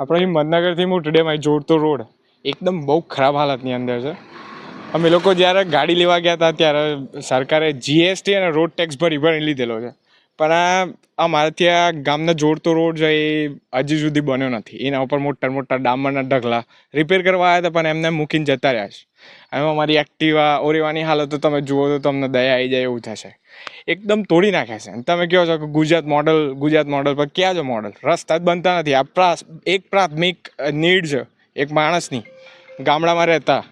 આપણો મધનગરથી મોટરડેમ જોડતો રોડ એકદમ બહુ ખરાબ હાલતની અંદર છે. અમે લોકો જ્યારે ગાડી લેવા ગયા હતા ત્યારે સરકારે જીએસટી અને રોડ ટેક્સ ભરી ભરી લીધેલો છે. પણ આ અમારે ત્યાં ગામનો જોડતો રોડ છે, એ હજી સુધી બન્યો નથી. એના ઉપર મોટા મોટા ડામરના ઢગલા રિપેર કરવા આવ્યા હતા, પણ એમને મૂકીને જતા રહ્યા છે. એમાં અમારી એક્ટિવા ઓરેવાની હાલત તો તમે જુઓ તો તમને દયા આવી જાય એવું થશે. એકદમ તોડી નાખે છે. તમે કહો છો કે ગુજરાત મોડલ ગુજરાત મોડલ પર ક્યાં છે મોડલ રસ્તા જ બનતા નથી. આ એક પ્રાથમિક નીડ છે, એક માણસની. ગામડામાં રહેતા.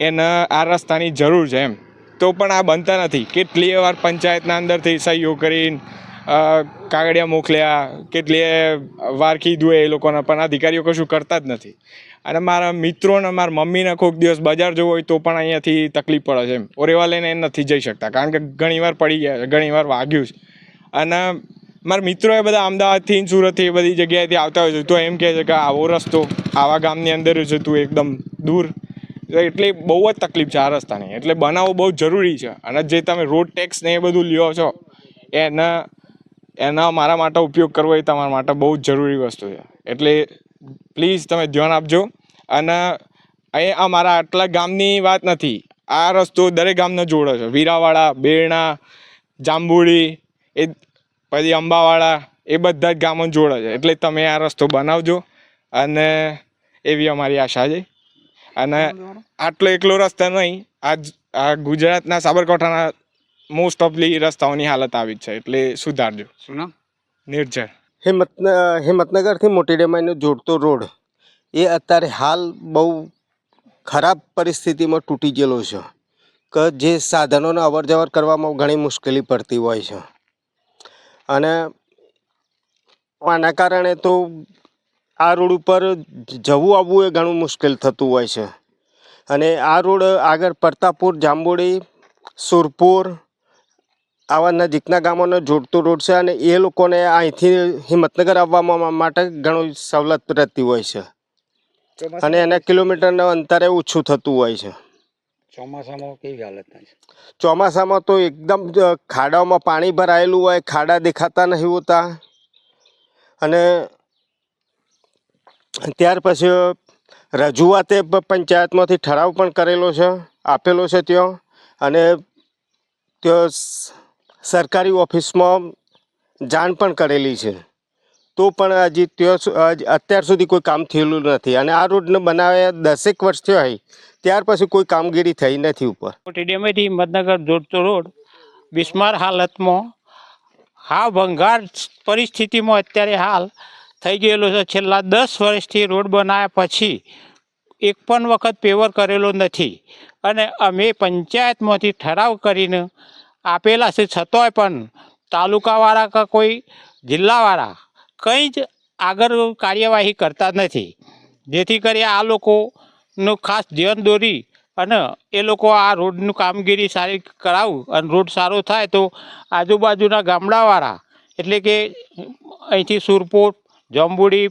એને આ રસ્તાની જરૂર છે એમ. તો પણ આ બનતા નથી. કેટલીય વાર પંચાયતના અંદરથી સહયોગ કરીને કાગળિયા મોકલ્યા, કેટલીય વાર કીધું એ લોકોને, પણ અધિકારીઓ કશું કરતા જ નથી. અને મારા મિત્રોને, મારા મમ્મીને કોઈક દિવસ બજાર જવું હોય તો પણ અહીંયાથી તકલીફ પડે છે એમ. ઓરેવા લઈને એમ નથી જઈ શકતા, કારણ કે ઘણીવાર પડી ગયા ઘણીવાર વાગ્યું છે. અને મારા મિત્રો એ બધા અમદાવાદથી સુરતથી બધી જગ્યાએથી આવતા હોય છે. તો એમ કહે છે કે આવો રસ્તો, આવા ગામની અંદર જ તું એકદમ દૂર. એટલે બહુ જ તકલીફ છે આ રસ્તાની. એટલે બનાવવો બહુ જરૂરી છે. અને જે તમે રોડ ટેક્સ ને એ બધું લ્યો છો, એના એના મારા માટે ઉપયોગ કરવો એ તમારા માટે બહુ જ જરૂરી વસ્તુ છે. એટલે પ્લીઝ તમે ધ્યાન આપજો. અને અહીં અમારા આટલા ગામની વાત નથી. આ રસ્તો દરેક ગામને જોડે છે. વીરાવાડા બેરણા જાંબુડી એ પછી અંબાવાડા એ બધા જ ગામો જોડે છે. એટલે તમે આ રસ્તો બનાવજો અને એવી અમારી આશા છે. અને આટલો એકલો રસ્તો નહીં. આ જ- આ ગુજરાતના સાબરકાંઠાના મોસ્ટ ઓફલી રસ્તાઓની હાલત આવી જ છે એટલે સુધારજો. શું નામ? નિર્જર. હિંમત હિંમતનગરથી મોટી ડેમાઈનો જોડતો રોડ. એ અત્યારે હાલ બહુ ખરાબ પરિસ્થિતિમાં તૂટી ગયેલો છે. કે જે સાધનોને અવર જવર કરવામાં ઘણી મુશ્કેલી પડતી હોય છે. અને આના કારણે તો આ રોડ ઉપર જવું આવવું એ ઘણું મુશ્કેલ થતું હોય છે. અને આ રોડ આગળ પડતાપુર જાંબુડી સુરપુર આવા નજીકના ગામોને જોડતો રોડ છે અને એ લોકોને અહીંથી હિંમતનગર આવવામાં માટે ઘણું સવલત રહેતી હોય છે. અને એના કિલોમીટરના અંતરે ઓછું થતું હોય છે. ચોમાસામાં કેવી હાલત થાય ચોમાસામાં તો એકદમ ખાડાઓમાં પાણી ભરાયેલું હોય ખાડા દેખાતા નહીં હોતા. અને ત્યાર પછી રજૂઆતે પંચાયતમાંથી ઠરાવ પણ કરેલો છે આપેલો છે ત્યાં. અને ત્યાં સરકારી ઓફિસમાં જાણ પણ કરેલી છે. તો પણ હજી ત્યાં અત્યાર સુધી કોઈ કામ થયેલું નથી અને આ રોડને બનાવ્યા દસેક વર્ષ થયો હોય, ત્યાર પછી કોઈ કામગીરી થઈ નથી ઉપર. ટીડીએમએથી હિંમતનગર જોડતો રોડ, બિસ્માર હાલતમાં, હા, ભંગાર પરિસ્થિતિમાં અત્યારે હાલ થઈ ગયેલો છે. છેલ્લા દસ વર્ષથી રોડ બનાવ્યા પછી એક પણ વખત પેવર કરેલો નથી. અને અમે પંચાયતમાંથી ઠરાવ કરીને આપેલા છે છતાંય પણ તાલુકાવાળા કે કોઈ જિલ્લાવાળા કંઈ જ આગળ કાર્યવાહી કરતા નથી. જેથી કરી આ લોકોનું ખાસ ધ્યાન દોરી અને એ લોકો આ રોડનું કામગીરી સારી કરાવું અને રોડ સારો થાય તો આજુબાજુના ગામડાવાળા એટલે કે અહીંથી સુરપુર જંબુડી,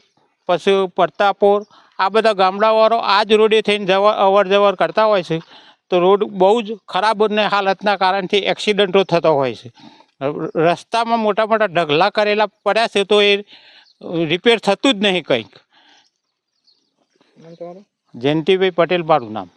પછી પડતાપોર આ બધા ગામડાવાળો આ જ રોડે થઈને જવા અવર જવર કરતા હોય છે. તો રોડ બહુ જ ખરાબ ને હાલતના કારણથી એક્સિડન્ટો થતો હોય છે. રસ્તામાં મોટા મોટા ઢગલા કરેલા પડ્યા છે તો એ રિપેર થતું જ નહીં કંઈક. જયંતિભાઈ પટેલ મારું નામ.